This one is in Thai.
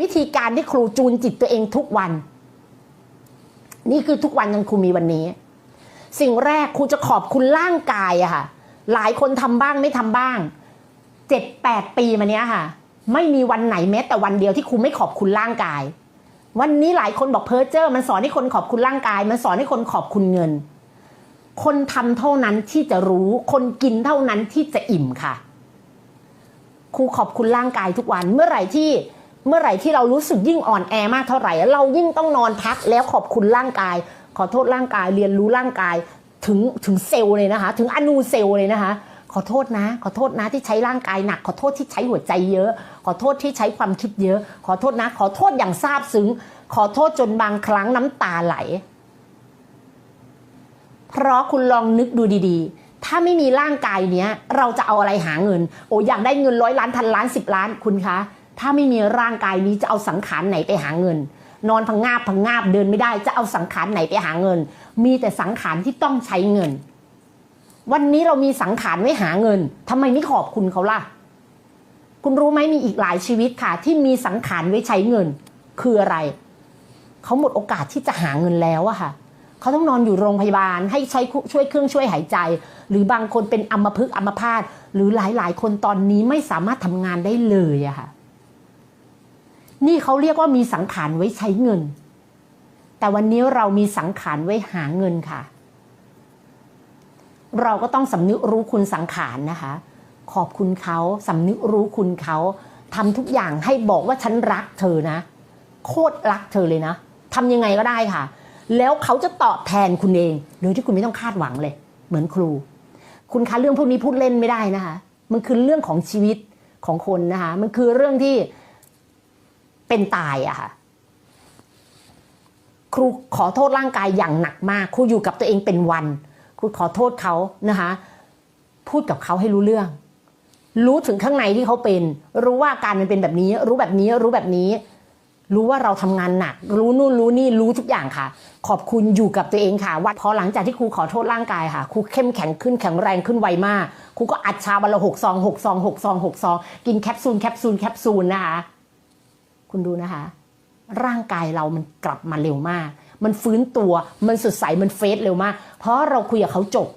วิธีการที่ครูจูนจิตตัวเองทุกวัน นี่คือทุกวันยังครูมีวันนี้ สิ่งแรกครูจะขอบคุณร่างกายอะค่ะ หลายคนทำบ้างไม่ทำบ้างเจ็ดแปดปีมาเนี้ยค่ะ ไม่มีวันไหนแม้แต่วันเดียวที่ครูไม่ขอบคุณร่างกาย วันนี้หลายคนบอกเพ้อเจอร์มันสอนให้คนขอบคุณร่างกาย มันสอนให้คนขอบคุณเงิน คนทำเท่านั้นที่จะรู้ คนกินเท่านั้นที่จะอิ่มค่ะครูขอบคุณร่างกายทุกวันเมื่อไหร่ที่ เมื่อไหร่ที่เรารู้สึกยิ่งอ่อนแอมากเท่าไหร่ เรายิ่งต้องนอนพักแล้วขอบคุณร่างกาย ขอโทษร่างกายเรียนรู้ร่างกายถึงถึงเซลล์เลยนะคะ ถึงอนูเซลล์เลยนะคะ ขอโทษนะ ขอโทษนะที่ใช้ร่างกายหนัก ขอโทษที่ใช้หัวใจเยอะ ขอโทษที่ใช้ความคิดเยอะ ขอโทษนะ ขอโทษอย่างซาบซึ้ง ขอโทษจนบางครั้งน้ำตาไหล เพราะคุณลองนึกดูดีๆ ถ้าไม่มีร่างกายเนี้ย เราจะเอาอะไรหาเงิน โอ้อยากได้เงินร้อยล้านพันล้านสิบล้านคุณคะ ถ้าไม่มีร่างกายนี้จะเอาสังขารไหนไปหาเงิน นอนพังงาบพังงาบเดินไม่ได้ จะเอาสังขารไหนไปหาเงิน มีแต่สังขารที่ต้องใช้เงิน วันนี้เรามีสังขารไว้หาเงินทำไมไม่ขอบคุณเขาล่ะ คุณรู้ไหมมีอีกหลายชีวิตค่ะ ที่มีสังขารไว้ใช้เงิน คืออะไรเขาหมดโอกาสที่จะหาเงินแล้วอะค่ะเขาต้องนอนอยู่โรงพยาบาลให้ใช้ช่วยเครื่องช่วยหายใจ หรือบางคนเป็นอัมพฤกษ์อัมพาตหรือหลายๆ คนตอนนี้ไม่สามารถทำงานได้เลยอะค่ะ นี่เขาเรียกว่ามีสังขารไว้ใช้เงิน แต่วันนี้เรามีสังขารไว้หาเงินค่ะ เราก็ต้องสำนึกรู้คุณสังขารนะคะ ขอบคุณเขาสำนึกรู้คุณเขาทำทุกอย่างให้บอกว่าฉันรักเธอนะ โคตรรักเธอเลยนะทำยังไงก็ได้ค่ะ แล้วเขาจะตอบแทนคุณเองโดยที่คุณไม่ต้องคาดหวังเลย เหมือนครู คุณคะเรื่องพวกนี้พูดเล่นไม่ได้นะคะ มันคือเรื่องของชีวิตของคนนะคะ มันคือเรื่องที่ เป็นตายอะค่ะ ครูขอโทษร่างกายอย่างหนักมาก ครูอยู่กับตัวเองเป็นวัน ครูขอโทษเขานะคะ พูดกับเขาให้รู้เรื่อง รู้ถึงข้างในที่เขาเป็น รู้ว่าการมันเป็นแบบนี้ รู้แบบนี้ รู้แบบนี้ รู้ว่าเราทำงานหนัก รู้นู่นรู้นี่ รู้ทุกอย่างค่ะ ขอบคุณอยู่กับตัวเองค่ะวันพอหลังจากที่ครูขอโทษร่างกายค่ะ ครูเข้มแข็งขึ้นแข็งแรงขึ้นไวมาก ครูก็อัดชาวันละหกซองหกซองหกซองหกซอง กินแคปซูลแคปซูลแคปซูลนะคะ คุณดูนะคะ ร่างกายเรามันกลับมาเร็วมาก มันฟื้นตัวมันสดใสมันเฟซเร็วมาก เพราะเราคุยกับเขาจบ